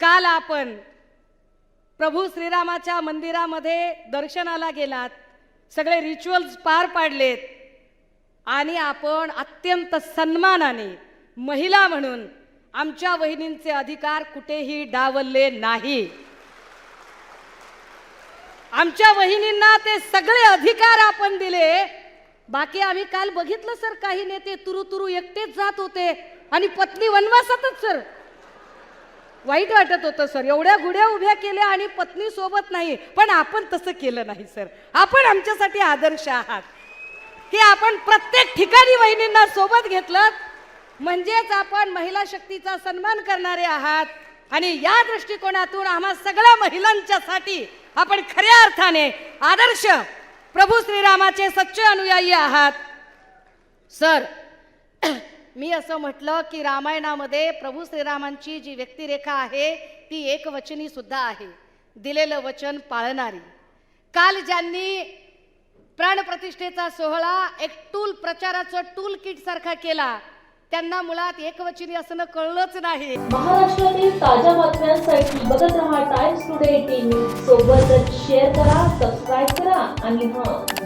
काल आपण प्रभू श्रीरामाच्या मंदिरामध्ये दर्शनाला गेलात. सगळे रिच्युअल्स पार पाडलेत. आणि आपण अत्यंत सन्मानाने महिला म्हणून आमच्या वहिनींचे अधिकार कुठेही डावलले नाही. आमच्या वहिनींना ते सगळे अधिकार आपण दिले. बाकी आम्ही काल बघितलं सर काही नेते तुरु तुरु एकटेच जात होते. आणि पत्नी वनवासातच सर. वाईट वाटत होतं सर. एवढ्या गुढ्या उभ्या केल्या आणि पत्नी सोबत नाही. पण आपण तसं केलं नाही सर. आपण आमच्यासाठी आदर्श आहात. की आपण प्रत्येक ठिकाणी वहिनींना सोबत घेतलं. म्हणजेच आपण महिला शक्तीचा सन्मान करणारे आहात. आणि या दृष्टिकोनातून आम्हा सगळ्या महिलांच्यासाठी आपण खऱ्या अर्थाने आदर्श प्रभू श्रीरामाचे सच्चे अनुयायी आहात. सर मी असं म्हटलं की रामायणामध्ये प्रभू श्रीरामांची जी व्यक्तिरेखा आहे ती एकवचनी सुद्धा आहे. दिलेलं वचन पाळणारी. काल ज्यांनी प्राणप्रतिष्ठेचा सोहळा एक टूल प्रचाराचं टूल किट सारखा केला त्यांना मुळात एकवचनी असणं कळलंच नाही. महाराष्ट्रातील ताज्या बातम्यांसाठी बघत रहा टाइम्स टुडे टीव्ही सोबतच शेअर करा सबस्क्राईब करा आणि हां